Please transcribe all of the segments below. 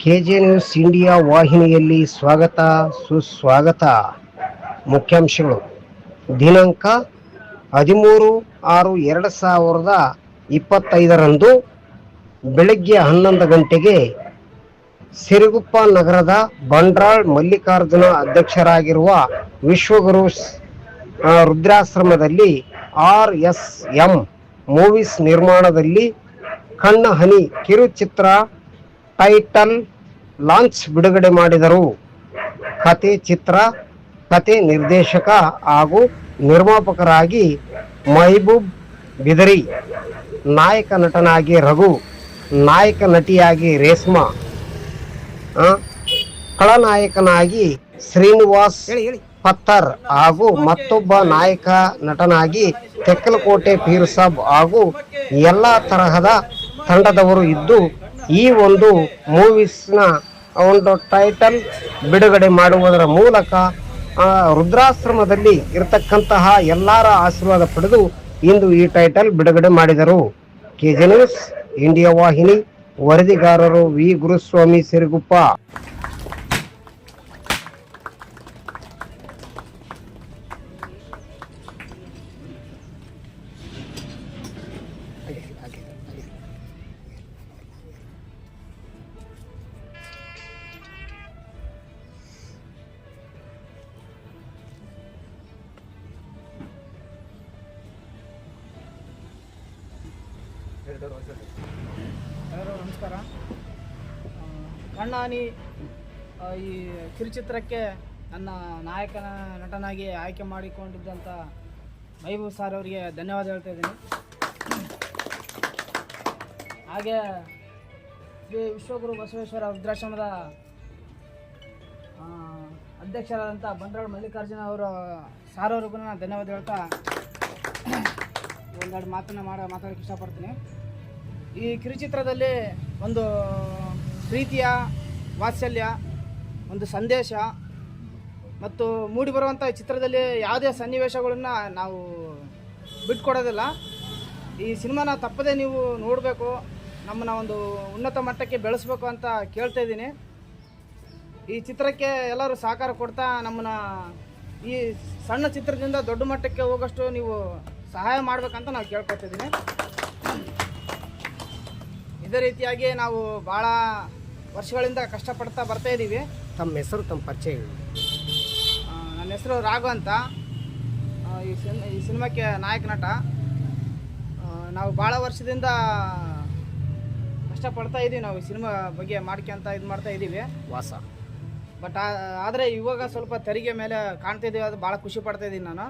K J news India ವಾಹಿನಿಯಲ್ಲಿ ಸ್ವಾಗತ, ಸುಸ್ವಾಗತ. ಮುಖ್ಯಾಂಶಗಳು. ದಿನಾಂಕ ಹದಿಮೂರು ಆರು ಎರಡು ಸಾವಿರದ ಇಪ್ಪತ್ತೈದರಂದು ಬೆಳಗ್ಗೆ ಹನ್ನೊಂದು ಗಂಟೆಗೆ ಸಿರುಗುಪ್ಪ ನಗರದ ಬಂಡ್ರಾಳ್ ಮಲ್ಲಿಕಾರ್ಜುನ ಅಧ್ಯಕ್ಷರಾಗಿರುವ ವಿಶ್ವಗುರು ರುದ್ರಾಶ್ರಮದಲ್ಲಿ ಆರ್ ಎಸ್ ಎಂ ಮೂವೀಸ್ ನಿರ್ಮಾಣದಲ್ಲಿ ಕಣ್ಣ ಹನಿ ಕಿರುಚಿತ್ರ ಟೈಟಲ್ ಲಾಂಚ್ ಬಿಡುಗಡೆ ಮಾಡಿದರು. ಕತೆ ಚಿತ್ರ ಕತೆ ನಿರ್ದೇಶಕ ಹಾಗೂ ನಿರ್ಮಾಪಕರಾಗಿ ಮೈಬೂಬ್ ಬಿದರಿ ನಾಯಕ ನಟನಾಗಿ ರಘು ನಾಯಕ ನಟಿಯಾಗಿ ರೇಷ್ಮಾ ಕಳನಾಯಕನಾಗಿ ಖಳನಾಯಕನಾಗಿ ಶ್ರೀನಿವಾಸ್ ಪತ್ತರ್ ಹಾಗೂ ಮತ್ತೊಬ್ಬ ನಾಯಕ ನಟನಾಗಿ ತೆಕ್ಕಲಕೋಟೆ ಪೀರ್ ಸಾಬ್ ಹಾಗೂ ಎಲ್ಲ ತರಹದ ತಂಡದವರು ಇದ್ದು ಈ ಒಂದು ಮೂವೀಸ್ನ ಒಂದು ಟೈಟಲ್ ಬಿಡುಗಡೆ ಮಾಡುವುದರ ಮೂಲಕ ರುದ್ರಾಶ್ರಮದಲ್ಲಿ ಇರತಕ್ಕಂತಹ ಎಲ್ಲರ ಆಶೀರ್ವಾದ ಪಡೆದು ಇಂದು ಈ ಟೈಟಲ್ ಬಿಡುಗಡೆ ಮಾಡಿದರು. ಕೆಜೆ ನ್ಯೂಸ್, ಇಂಡಿಯಾ ವಾಹಿನಿ, ವರದಿಗಾರರು ವಿ. ಗುರುಸ್ವಾಮಿ ಸಿರುಗುಪ್ಪ. ಎಲ್ಲರಿಗೂ ನಮಸ್ಕಾರ. ಕಣ್ಣಾನಿ ಈ ಕಿರುಚಿತ್ರಕ್ಕೆ ನನ್ನ ನಾಯಕನ ನಟನಾಗಿ ಆಯ್ಕೆ ಮಾಡಿಕೊಂಡಿದ್ದಂಥ ಮೈಬೂಬ್ ಸರ್ ಅವರಿಗೆ ಧನ್ಯವಾದ ಹೇಳ್ತಾ ಇದ್ದೀನಿ. ಹಾಗೆ ಶ್ರೀ ವಿಶ್ವಗುರು ಬಸವೇಶ್ವರ ವೃದ್ಧಾಶ್ರಮದ ಅಧ್ಯಕ್ಷರಾದಂಥ ಬಂಡ್ರಾಳ್ ಮಲ್ಲಿಕಾರ್ಜುನ ಅವರ, ಸಾರ್ ಅವ್ರಿಗೂ ನಾನು ಧನ್ಯವಾದ ಹೇಳ್ತಾ ಒಂದೆರಡು ಮಾತನ್ನು ಮಾಡ ಮಾತಾಡೋಕ್ಕೆ ಇಷ್ಟಪಡ್ತೀನಿ. ಈ ಕಿರುಚಿತ್ರದಲ್ಲಿ ಒಂದು ಪ್ರೀತಿಯ, ವಾತ್ಸಲ್ಯ, ಒಂದು ಸಂದೇಶ ಮತ್ತು ಮೂಡಿಬರುವಂಥ ಚಿತ್ರದಲ್ಲಿ ಯಾವುದೇ ಸನ್ನಿವೇಶಗಳನ್ನು ನಾವು ಬಿಟ್ಕೊಡೋದಿಲ್ಲ. ಈ ಸಿನಿಮಾನ ತಪ್ಪದೇ ನೀವು ನೋಡಬೇಕು, ನಮ್ಮನ್ನ ಒಂದು ಉನ್ನತ ಮಟ್ಟಕ್ಕೆ ಬೆಳೆಸ್ಬೇಕು ಅಂತ ಕೇಳ್ತಾ ಇದ್ದೀನಿ. ಈ ಚಿತ್ರಕ್ಕೆ ಎಲ್ಲರೂ ಸಹಕಾರ ಕೊಡ್ತಾ ನಮ್ಮನ್ನ ಈ ಸಣ್ಣ ಚಿತ್ರದಿಂದ ದೊಡ್ಡ ಮಟ್ಟಕ್ಕೆ ಹೋಗೋಷ್ಟು ನೀವು ಸಹಾಯ ಮಾಡಬೇಕಂತ ನಾವು ಕೇಳ್ಕೊತಿದ್ದೀನಿ ಇದೇ ರೀತಿಯಾಗಿ ನಾವು ಭಾಳ ವರ್ಷಗಳಿಂದ ಕಷ್ಟಪಡ್ತಾ ಬರ್ತಾ ಇದ್ದೀವಿ. ತಮ್ಮ ಹೆಸರು ತಮ್ಮ ಪರಿಚಯ ಹೇಳಿ. ಆ, ನನ್ನ ಹೆಸರು ರಾಘು ಅಂತ. ಆ, ಈ ಸಿನ್ ಈ ಸಿನಿಮಾಕ್ಕೆ ನಾಯಕ ನಟ. ಆ, ನಾವು ಭಾಳ ವರ್ಷದಿಂದ ಕಷ್ಟಪಡ್ತಾ ಇದ್ದೀವಿ ನಾವು ಈ ಸಿನಿಮಾ ಬಗ್ಗೆ ಮಾಡ್ಕೊಂತ ಇದು ಮಾಡ್ತಾ ಇದ್ದೀವಿ. ವಾಸ. ಬಟ್ ಆದರೆ ಇವಾಗ ಸ್ವಲ್ಪ ತೆರಿಗೆ ಮೇಲೆ ಕಾಣ್ತಾ ಇದ್ದೀವಿ ಅದು ಭಾಳ ಖುಷಿ ಪಡ್ತಾ ಇದ್ದೀನಿ ನಾನು.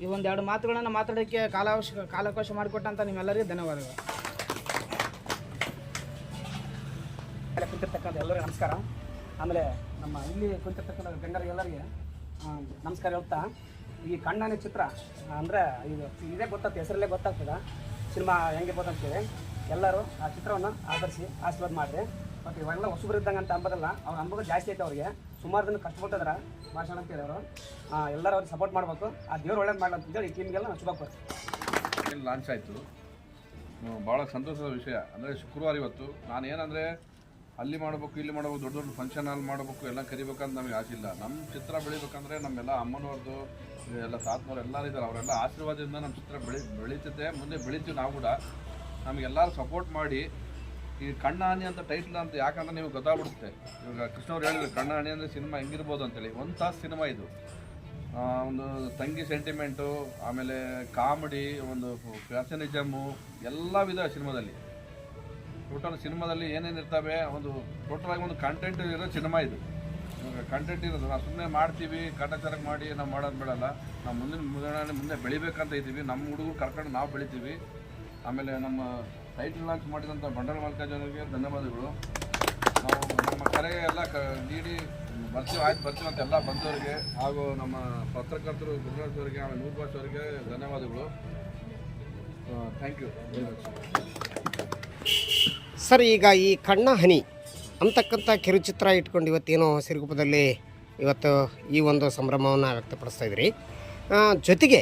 ಈ ಒಂದು ಎರಡು ಮಾತುಗಳನ್ನು ಮಾತಾಡೋಕ್ಕೆ ಕಾಲಾವಶ ಕಾಲಾವಕಾಶ ಮಾಡಿಕೊಟ್ಟಂತ ನಿಮ್ಮೆಲ್ಲರಿಗೂ ಧನ್ಯವಾದಗಳು. ಮೇಲೆ ಕುಂತಿರ್ತಕ್ಕಂಥ ಎಲ್ಲರಿಗೂ ನಮಸ್ಕಾರ. ಆಮೇಲೆ ನಮ್ಮ ಇಲ್ಲಿ ಕುಂತಿರ್ತಕ್ಕಂಥ ಗಂಡರಿಗೆಲ್ಲರಿಗೆ ನಮಸ್ಕಾರ ಹೇಳ್ತಾ. ಈ ಕಣ್ಣಾನೆ ಚಿತ್ರ, ಅಂದರೆ ಇದು ಇದೇ ಗೊತ್ತಾಗ್ತದೆ, ಹೆಸರಲ್ಲೇ ಗೊತ್ತಾಗ್ತದೆ. ಸಿನಿಮಾ ಹೆಂಗೆ ಬೋದಂತೇಳಿ ಎಲ್ಲರೂ ಆ ಚಿತ್ರವನ್ನು ಆಧರಿಸಿ ಆಶೀರ್ವಾದ ಮಾಡಿರಿ. ಮತ್ತು ಇವಾಗೆಲ್ಲ ಹೊಸಬರಿದ್ದಂಗೆ ಅಂತ ಅಂಬೋದಲ್ಲ, ಅವ್ರ ಅಂಬೋದು ಜಾಸ್ತಿ ಐತೆ ಅವ್ರಿಗೆ. ಸುಮಾರು ದಿನ ಕಷ್ಟಪಟ್ಟಿದಾರೆ ಭಾಷಣ ಅಂತೇಳಿ ಅವರು. ಎಲ್ಲರೂ ಅವ್ರಿಗೆ ಸಪೋರ್ಟ್ ಮಾಡಬೇಕು. ಆ ದೇವ್ರು ಒಳ್ಳೇದು ಮಾಡಲ್ಲ ಅಂತೇಳಿ ಈ ಟೀಮ್ಗೆಲ್ಲ ನಾನು ಶುಭ ಕೊಡ್ತೀನಿ ಲಾಂಚ್ ಆಯಿತು? ಭಾಳ ಸಂತೋಷದ ವಿಷಯ. ಅಂದರೆ ಶುಕ್ರವಾರ ಇವತ್ತು ನಾನು ಏನಂದರೆ ಅಲ್ಲಿ ಮಾಡಬೇಕು, ಇಲ್ಲಿ ಮಾಡಬೇಕು, ದೊಡ್ಡ ದೊಡ್ಡ ಫಂಕ್ಷನ್ ಹಾಲ್ ಮಾಡಬೇಕು, ಎಲ್ಲ ಕರಿಬೇಕಂತ ನಮಗೆ ಆಸೆ ಇಲ್ಲ. ನಮ್ಮ ಚಿತ್ರ ಬೆಳಿಬೇಕಂದ್ರೆ ನಮ್ಮೆಲ್ಲ ಅಮ್ಮನವ್ರದ್ದು ಎಲ್ಲ ತಾತನವ್ರು ಎಲ್ಲರೂ ಇದ್ದಾರೆ. ಅವರೆಲ್ಲ ಆಶೀರ್ವಾದದಿಂದ ನಮ್ಮ ಚಿತ್ರ ಬೆಳಿ ಬೆಳೀತದೆ ಮುಂದೆ ಬೆಳಿತೀವಿ ನಾವು ಕೂಡ. ನಮಗೆಲ್ಲರೂ ಸಪೋರ್ಟ್ ಮಾಡಿ, ಈ ಕಣ್ಣಾಣಿ ಅಂತ ಟೈಟ್ಲ್ ಅಂತ ಯಾಕಂದ್ರೆ ನೀವು ಗೊತ್ತಾಗ್ಬಿಡುತ್ತೆ. ಇವಾಗ ಕೃಷ್ಣವ್ರು ಹೇಳಿದ್ರು, ಕಣ್ಣಾಣಿ ಅಂದರೆ ಸಿನಿಮಾ ಹೆಂಗಿರ್ಬೋದು ಅಂತೇಳಿ. ಒಂದು ತಾಸು ಸಿನಿಮಾ ಇದು. ಒಂದು ತಂಗಿ ಸೆಂಟಿಮೆಂಟು ಆಮೇಲೆ ಕಾಮಿಡಿ ಒಂದು ಫ್ಯಾಷನಿಸಮು ಎಲ್ಲ ವಿಧ ಸಿನಿಮಾದಲ್ಲಿ. ಟೋಟಲ್ ಸಿನಿಮಾದಲ್ಲಿ ಏನೇನು ಇರ್ತವೆ, ಒಂದು ಟೋಟಲ್ ಆಗಿ ಒಂದು ಕಂಟೆಂಟ್ ಇರೋ ಸಿನಿಮಾ ಇದು. ಕಂಟೆಂಟ್ ಇರೋದು, ನಾವು ಸುಮ್ಮನೆ ಮಾಡ್ತೀವಿ ಕಾಟಾಚಾರಕ್ಕೆ ಮಾಡಿ ನಾವು ಮಾಡೋದು ಬಿಡಲ್ಲ. ನಾವು ಮುಂದಿನ ಮುಂದೆ ಮುಂದೆ ಬೆಳಿಬೇಕಂತ ಇದ್ದೀವಿ. ನಮ್ಮ ಹುಡುಗರು ಕರ್ಕೊಂಡು ನಾವು ಬೆಳಿತೀವಿ. ಆಮೇಲೆ ನಮ್ಮ ಟೈಟಲ್ ಲಾಂಚ್ ಮಾಡಿದಂಥ ಬಂಡಲ್ ಮಲ್ಕಾಜನಿಗೆ ಧನ್ಯವಾದಗಳು. ನಾವು ನಮ್ಮ ಕರೆಗೆ ಎಲ್ಲ ಕ ನೀಡಿ, ಬರ್ತೀವಿ, ಆಯ್ತು ಬರ್ತೀವಿ ಅಂತ ಎಲ್ಲ ಬಂದವರಿಗೆ ಹಾಗೂ ನಮ್ಮ ಪತ್ರಕರ್ತರು ಗುರುರಾಜ್ ಅವರಿಗೆ, ಆಮೇಲೆ ನೂರು ಭಾಷ್ ಅವರಿಗೆ ಧನ್ಯವಾದಗಳು. Thank you very much sir, ಈಗ ಈ ಕಣ್ಣ ಹನಿ ಅಂತಕ್ಕಂಥ ಕಿರುಚಿತ್ರ ಇಟ್ಕೊಂಡು ಇವತ್ತೇನೋ ಸಿರುಗುಪ್ಪದಲ್ಲಿ ಇವತ್ತು ಈ ಒಂದು ಸಂಭ್ರಮವನ್ನು ವ್ಯಕ್ತಪಡಿಸ್ತಾ ಇದ್ರಿ. ಜೊತೆಗೆ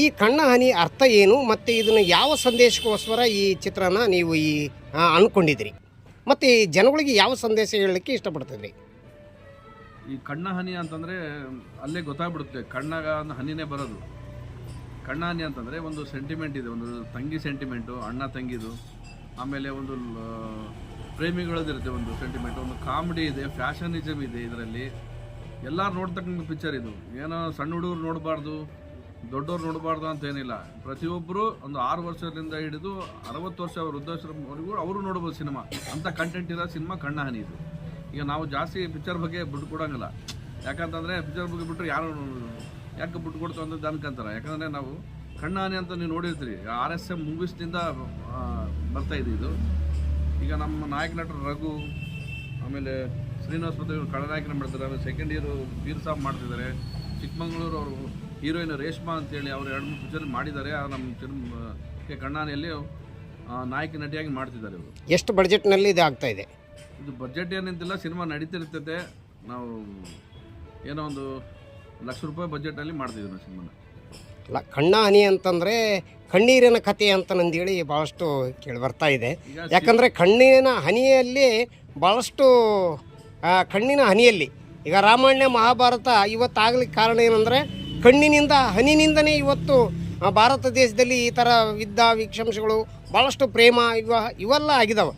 ಈ ಕಣ್ಣ ಹನಿ ಅರ್ಥ ಏನು ಮತ್ತು ಇದನ್ನು ಯಾವ ಸಂದೇಶಕ್ಕೋಸ್ಕರ ಈ ಚಿತ್ರನ ನೀವು ಈ ಅಂದ್ಕೊಂಡಿದ್ರಿ ಮತ್ತು ಈ ಜನಗಳಿಗೆ ಯಾವ ಸಂದೇಶ ಹೇಳಲಿಕ್ಕೆ ಇಷ್ಟಪಡ್ತಿದ್ರಿ ಈ ಕಣ್ಣ ಹನಿ ಅಂತಂದರೆ ಅಲ್ಲೇ ಗೊತ್ತಾಗ್ಬಿಡುತ್ತೆ. ಕಣ್ಣಾಗ ಹನಿನೇ ಬರೋದು. ಕಣ್ಣ ಹನಿ ಅಂತಂದರೆ ಒಂದು ಸೆಂಟಿಮೆಂಟ್ ಇದೆ. ಒಂದು ತಂಗಿ ಸೆಂಟಿಮೆಂಟು ಅಣ್ಣ ತಂಗಿದು. ಆಮೇಲೆ ಒಂದು ಪ್ರೇಮಿಗಳದಿರುತ್ತೆ ಒಂದು ಸೆಂಟಿಮೆಂಟ್ ಒಂದು ಕಾಮಿಡಿ ಇದೆ ಫ್ಯಾಷನಿಸಮ್ ಇದೆ ಇದರಲ್ಲಿ. ಎಲ್ಲರೂ ನೋಡ್ತಕ್ಕಂಥ ಪಿಕ್ಚರ್ ಇದು. ಏನೋ ಸಣ್ಣ ಹುಡುಗರು ನೋಡಬಾರ್ದು, ದೊಡ್ಡವ್ರು ನೋಡಬಾರ್ದು ಅಂತ ಏನಿಲ್ಲ ಪ್ರತಿಯೊಬ್ಬರು ಒಂದು ಆರು ವರ್ಷದಿಂದ ಹಿಡಿದು ಅರವತ್ತು ವರ್ಷ ವೃದ್ಧಾಶ್ರಮವರೆಗೂ ಅವರು ನೋಡ್ಬೋದು ಸಿನಿಮಾ ಅಂಥ ಕಂಟೆಂಟ್ ಇರೋ ಸಿನಿಮಾ ಕಣ್ಣ ಹನಿ ಇದು. ಈಗ ನಾವು ಜಾಸ್ತಿ ಪಿಕ್ಚರ್ ಬಗ್ಗೆ ಬಿಟ್ಟು ಕೊಡೋಂಗಿಲ್ಲ. ಯಾಕಂತಂದರೆ ಪಿಕ್ಚರ್ ಬಗ್ಗೆ ಬಿಟ್ಟರೆ ಯಾರು, ಯಾಕೆ ಬಿಟ್ಟು ಕೊಡ್ತು ಅಂತ ಅನ್ಕೊಂತಾರೆ ಯಾಕಂದರೆ ನಾವು ಕಣ್ಣ ಹನಿ ಅಂತ ನೀವು ನೋಡಿರ್ತೀರಿ. ಆರ್ ಎಸ್ ಎಂ ಮೂವೀಸ್ನಿಂದ ಬರ್ತಾ ಇದೆ ಇದು. ಈಗ ನಮ್ಮ ನಾಯಕ ನಟರು ರಘು ಆಮೇಲೆ ಶ್ರೀನಿವಾಸ್ ಪತಿ ಇವರು ಕಳನಾಯಕನ ಮಾಡ್ತಾರೆ. ಆಮೇಲೆ ಸೆಕೆಂಡ್ ಇಯರು ವೀರ್ ಸಾಬ್ ಮಾಡ್ತಿದ್ದಾರೆ. ಚಿಕ್ಕಮಂಗ್ಳೂರು ಅವರು ಹೀರೋಯಿನ್ ರೇಷ್ಮಾ ಅಂತೇಳಿ ಅವರು ಎರಡು ಮೂರು ಪಿಕ್ಚರ್ ಮಾಡಿದ್ದಾರೆ. ಆ ನಮ್ಮ ಫಿಲ್ಮ್ ಕೆ ಕಣ್ಣಾನೆಯಲ್ಲಿ ನಾಯಕ ನಟಿಯಾಗಿ ಮಾಡ್ತಿದ್ದಾರೆ ಇವರು. ಎಷ್ಟು ಬಜೆಟ್ನಲ್ಲಿ ಇದು ಆಗ್ತಾ ಇದೆ? ಇದು ಬಜೆಟ್ ಏನಂತಿಲ್ಲ ಸಿನಿಮಾ ನಡೀತಿರ್ತದೆ ನಾವು ಏನೋ ಒಂದು ಲಕ್ಷ ರೂಪಾಯಿ ಬಜೆಟಲ್ಲಿ ಮಾಡ್ತಿದ್ದೀವಿ ನಾವು ಸಿನಿಮಾನ. ಅಲ್ಲ ಕಣ್ಣ ಹನಿ ಅಂತಂದರೆ ಕಣ್ಣೀರಿನ ಕಥೆ ಅಂತ ನಂದೇಳಿ ಭಾಳಷ್ಟು ಕೇಳಿ ಬರ್ತಾ ಇದೆ. ಯಾಕಂದರೆ ಕಣ್ಣಿನ ಹನಿಯಲ್ಲಿ ಭಾಳಷ್ಟು ಕಣ್ಣಿನ ಹನಿಯಲ್ಲಿ ಈಗ ರಾಮಾಯಣ ಮಹಾಭಾರತ ಇವತ್ತಾಗ್ಲಿಕ್ಕೆ ಕಾರಣ ಏನಂದರೆ ಕಣ್ಣಿನಿಂದ ಹನಿನಿಂದನೇ ಇವತ್ತು ಭಾರತ ದೇಶದಲ್ಲಿ ಈ ಥರ ಯುದ್ಧ ವಿಕ್ಷಾಂಶಗಳು ಭಾಳಷ್ಟು ಪ್ರೇಮ ಇವ ಇವೆಲ್ಲ ಆಗಿದಾವೆ.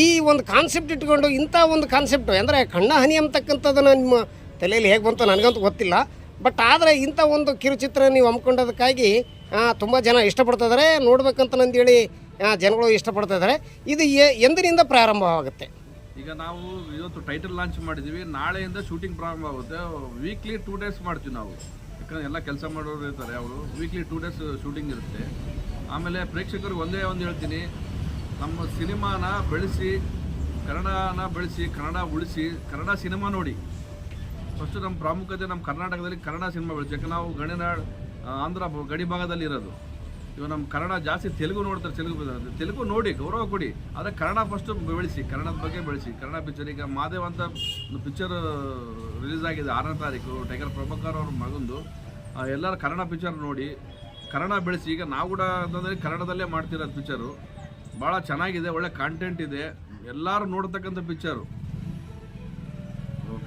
ಈ ಒಂದು ಕಾನ್ಸೆಪ್ಟ್ ಇಟ್ಕೊಂಡು ಇಂಥ ಒಂದು ಕಾನ್ಸೆಪ್ಟು ಅಂದರೆ ಕಣ್ಣ ಹನಿ ಅಂತಕ್ಕಂಥದ್ದನ್ನು ನಿಮ್ಮ ತಲೆಯಲ್ಲಿ ಹೇಗೆ ಬಂತು ನನಗಂತೂ ಗೊತ್ತಿಲ್ಲ. ಬಟ್ ಆದರೆ ಇಂಥ ಒಂದು ಕಿರುಚಿತ್ರ ನೀವು ಹಮ್ಮಿಕೊಂಡದಕ್ಕಾಗಿ ತುಂಬ ಜನ ಇಷ್ಟಪಡ್ತಿದ್ದಾರೆ ನೋಡ್ಬೇಕಂತ ನಂದೇಳಿ ಜನಗಳು ಇಷ್ಟಪಡ್ತಾ ಇದ್ದಾರೆ ಇದು ಎಂದಿನಿಂದ ಪ್ರಾರಂಭವಾಗುತ್ತೆ? ಈಗ ನಾವು ಇವತ್ತು ಟೈಟಲ್ ಲಾಂಚ್ ಮಾಡಿದ್ದೀವಿ. ನಾಳೆಯಿಂದ ಶೂಟಿಂಗ್ ಪ್ರಾರಂಭ ಆಗುತ್ತೆ. ವೀಕ್ಲಿ ಟೂ ಡೇಸ್ ಮಾಡ್ತೀವಿ ನಾವು. ಯಾಕಂದ್ರೆ ಎಲ್ಲ ಕೆಲಸ ಮಾಡೋರು ಇರ್ತಾರೆ ಅವರು. ವೀಕ್ಲಿ ಟೂ ಡೇಸ್ ಶೂಟಿಂಗ್ ಇರುತ್ತೆ. ಆಮೇಲೆ ಪ್ರೇಕ್ಷಕರು ಒಂದೇ ಒಂದು ಹೇಳ್ತೀನಿ. ನಮ್ಮ ಸಿನಿಮಾನ ಬೆಳೆಸಿ, ಕನ್ನಡನ ಬೆಳೆಸಿ, ಕನ್ನಡ ಉಳಿಸಿ, ಕನ್ನಡ ಸಿನಿಮಾ ನೋಡಿ. ಫಸ್ಟು ನಮ್ಮ ಪ್ರಾಮುಖ್ಯತೆ ನಮ್ಮ ಕರ್ನಾಟಕದಲ್ಲಿ ಕನ್ನಡ ಸಿನಿಮಾ ಯಾಕಂದ್ರೆ ನಾವು ಗಡಿನಾಡ್ ಆಂಧ್ರ ಗಡಿ ಭಾಗದಲ್ಲಿ ಇರೋದು. ಇವಾಗ ನಮ್ಮ ಕನ್ನಡ ಜಾಸ್ತಿ ತೆಲುಗು ನೋಡ್ತಾರೆ, ತೆಲುಗು ತೆಲುಗು ನೋಡಿ, ಗೌರವ ಕೊಡಿ. ಆದರೆ ಕನ್ನಡ ಫಸ್ಟು ಬೆಳೆಸಿ, ಕನ್ನಡದ ಬಗ್ಗೆ ಬೆಳೆಸಿ. ಕನ್ನಡ ಪಿಕ್ಚರ್ ಈಗ ಮಾದೇವ್ ಅಂತ ಒಂದು ಪಿಕ್ಚರ್ ರಿಲೀಸ್ ಆಗಿದೆ ಆರನೇ ತಾರೀಕು. ಟೈಗರ್ ಪ್ರಭಾಕರ್ ಅವ್ರ ಮಗಂದು. ಎಲ್ಲರೂ ಕನ್ನಡ ಪಿಕ್ಚರ್ ನೋಡಿ, ಕನ್ನಡ ಬೆಳೆಸಿ. ಈಗ ನಾವು ಕೂಡ ಅಂತಂದರೆ ಕನ್ನಡದಲ್ಲೇ ಮಾಡ್ತಿರೋದು ಪಿಕ್ಚರು ಭಾಳ ಚೆನ್ನಾಗಿದೆ, ಒಳ್ಳೆ ಕಾಂಟೆಂಟ್ ಇದೆ. ಎಲ್ಲರೂ ನೋಡ್ತಕ್ಕಂಥ picture